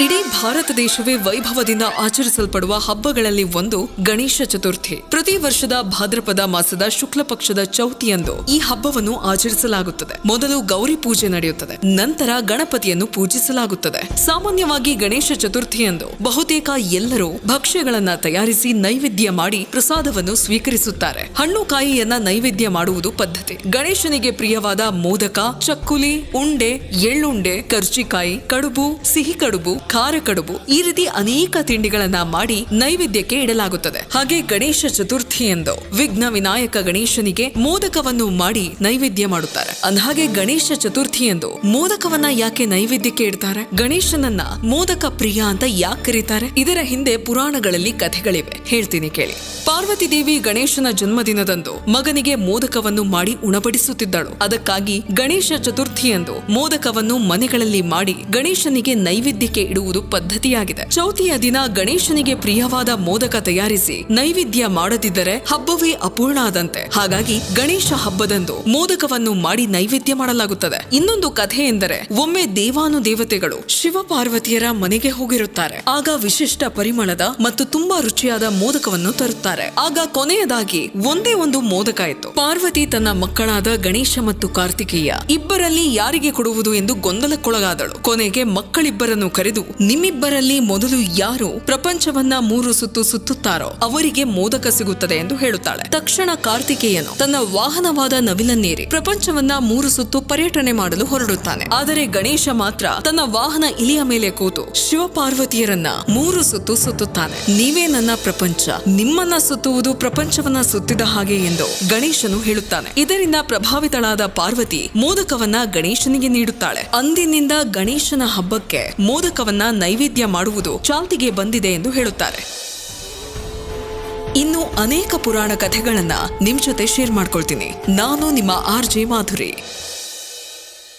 ಇಡೀ ಭಾರತ ದೇಶವೇ ವೈಭವದಿಂದ ಆಚರಿಸಲ್ಪಡುವ ಹಬ್ಬಗಳಲ್ಲಿ ಒಂದು ಗಣೇಶ ಚತುರ್ಥಿ. ಪ್ರತಿ ವರ್ಷದ ಭಾದ್ರಪದ ಮಾಸದ ಶುಕ್ಲ ಪಕ್ಷದ ಚೌತಿಯಂದು ಈ ಹಬ್ಬವನ್ನು ಆಚರಿಸಲಾಗುತ್ತದೆ. ಮೊದಲು ಗೌರಿ ಪೂಜೆ ನಡೆಯುತ್ತದೆ. ನಂತರ ಗಣಪತಿಯನ್ನು ಪೂಜಿಸಲಾಗುತ್ತದೆ. ಸಾಮಾನ್ಯವಾಗಿ ಗಣೇಶ ಚತುರ್ಥಿಯಂದು ಬಹುತೇಕ ಎಲ್ಲರೂ ಭಕ್ಷ್ಯಗಳನ್ನ ತಯಾರಿಸಿ ನೈವೇದ್ಯ ಮಾಡಿ ಪ್ರಸಾದವನ್ನು ಸ್ವೀಕರಿಸುತ್ತಾರೆ. ಹಣ್ಣು ಕಾಯಿಯನ್ನ ನೈವೇದ್ಯ ಮಾಡುವುದು ಪದ್ಧತಿ. ಗಣೇಶನಿಗೆ ಪ್ರಿಯವಾದ ಮೋದಕ, ಚಕ್ಕುಲಿ, ಉಂಡೆ, ಎಳ್ಳುಂಡೆ, ಕರ್ಜಿಕಾಯಿ, ಕಡುಬು ಸಿಹಿ ಕಡುಬು ಖಾರ ಕಡುಬು ಈ ರೀತಿ ಅನೇಕ ತಿಂಡಿಗಳನ್ನ ಮಾಡಿ ನೈವೇದ್ಯಕ್ಕೆ ಇಡಲಾಗುತ್ತದೆ. ಹಾಗೆ ಗಣೇಶ ಚತುರ್ಥಿ ಎಂದು ವಿಘ್ನ ವಿನಾಯಕ ಗಣೇಶನಿಗೆ ಮೋದಕವನ್ನು ಮಾಡಿ ನೈವೇದ್ಯ ಮಾಡುತ್ತಾರೆ. ಅಂದಹಾಗೆ ಗಣೇಶ ಚತುರ್ಥಿ ಎಂದು ಮೋದಕವನ್ನ ಯಾಕೆ ನೈವೇದ್ಯಕ್ಕೆ ಇಡ್ತಾರೆ? ಗಣೇಶನನ್ನ ಮೋದಕ ಪ್ರಿಯ ಅಂತ ಯಾಕೆ ಕರೀತಾರೆ? ಇದರ ಹಿಂದೆ ಪುರಾಣಗಳಲ್ಲಿ ಕಥೆಗಳಿವೆ. ಹೇಳ್ತೀನಿ ಕೇಳಿ. ಪಾರ್ವತಿ ದೇವಿ ಗಣೇಶನ ಜನ್ಮದಿನದಂದು ಮಗನಿಗೆ ಮೋದಕವನ್ನು ಮಾಡಿ ಉಣಬಡಿಸುತ್ತಿದ್ದಳು. ಅದಕ್ಕಾಗಿ ಗಣೇಶ ಚತುರ್ಥಿಯಂದು ಮೋದಕವನ್ನು ಮನೆಗಳಲ್ಲಿ ಮಾಡಿ ಗಣೇಶನಿಗೆ ನೈವೇದ್ಯಕ್ಕೆ ಇಡುವುದು ಪದ್ಧತಿಯಾಗಿದೆ. ಚೌತಿಯ ದಿನ ಗಣೇಶನಿಗೆ ಪ್ರಿಯವಾದ ಮೋದಕ ತಯಾರಿಸಿ ನೈವೇದ್ಯ ಮಾಡದಿದ್ದರೆ ಹಬ್ಬವೇ ಅಪೂರ್ಣ ಆದಂತೆ ಹಾಗಾಗಿ ಗಣೇಶ ಹಬ್ಬದಂದು ಮೋದಕವನ್ನು ಮಾಡಿ ನೈವೇದ್ಯ ಮಾಡಲಾಗುತ್ತದೆ. ಇನ್ನೊಂದು ಕಥೆ ಎಂದರೆ ಒಮ್ಮೆ ದೇವಾನು ದೇವತೆಗಳು ಶಿವ ಪಾರ್ವತಿಯರ ಮನೆಗೆ ಹೋಗಿರುತ್ತಾರೆ. ಆಗ ವಿಶಿಷ್ಟ ಪರಿಮಳದ ಮತ್ತು ತುಂಬಾ ರುಚಿಯಾದ ಮೋದಕವನ್ನು ತರುತ್ತಾರೆ. ಆಗ ಕೊನೆಯದಾಗಿ ಒಂದೇ ಒಂದು ಮೋದಕ ಇತ್ತು. ಪಾರ್ವತಿ ತನ್ನ ಮಕ್ಕಳಾದ ಗಣೇಶ ಮತ್ತು ಕಾರ್ತಿಕೇಯ ಇಬ್ಬರಲ್ಲಿ ಯಾರಿಗೆ ಕೊಡುವುದು ಎಂದು ಗೊಂದಲಕ್ಕೊಳಗಾದಳು. ಕೊನೆಗೆ ಮಕ್ಕಳಿಬ್ಬರನ್ನು ಕರೆದು ನಿಮ್ಮಿಬ್ಬರಲ್ಲಿ ಮೊದಲು ಯಾರು ಪ್ರಪಂಚವನ್ನ ಮೂರು ಸುತ್ತು ಸುತ್ತುತ್ತಾರೋ ಅವರಿಗೆ ಮೋದಕ ಸಿಗುತ್ತದೆ ಎಂದು ಹೇಳುತ್ತಾಳೆ. ತಕ್ಷಣ ಕಾರ್ತಿಕೇಯನು ತನ್ನ ವಾಹನವಾದ ನವಿಲನ್ನೇರಿ ಪ್ರಪಂಚವನ್ನ ಮೂರು ಸುತ್ತು ಪರ್ಯಟನೆ ಮಾಡಲು ಹೊರಡುತ್ತಾನೆ. ಆದರೆ ಗಣೇಶ ಮಾತ್ರ ತನ್ನ ವಾಹನ ಇಲಿಯ ಮೇಲೆ ಕೂತು ಶಿವಪಾರ್ವತಿಯರನ್ನ ಮೂರು ಸುತ್ತು ಸುತ್ತುತ್ತಾನೆ. ನೀವೇ ನನ್ನ ಪ್ರಪಂಚ, ನಿಮ್ಮನ್ನ ಸುತ್ತುವುದು ಪ್ರಪಂಚವನ್ನ ಸುತ್ತಿದ ಹಾಗೆ ಎಂದು ಗಣೇಶನು ಹೇಳುತ್ತಾನೆ. ಇದರಿಂದ ಪ್ರಭಾವಿತಳಾದ ಪಾರ್ವತಿ ಮೋದಕವನ್ನ ಗಣೇಶನಿಗೆ ನೀಡುತ್ತಾಳೆ. ಅಂದಿನಿಂದ ಗಣೇಶನ ಹಬ್ಬಕ್ಕೆ ಮೋದಕವನ್ನ ನೈವೇದ್ಯ ಮಾಡುವುದು ಚಾಲ್ತಿಗೆ ಬಂದಿದೆ ಎಂದು ಹೇಳುತ್ತಾರೆ. ಇನ್ನು ಅನೇಕ ಪುರಾಣ ಕಥೆಗಳನ್ನ ನಿಮ್ ಜೊತೆ ಶೇರ್ ಮಾಡ್ಕೊಳ್ತೀನಿ. ನಾನು ನಿಮ್ಮ ಆರ್ ಜೆ ಮಾಧುರಿ.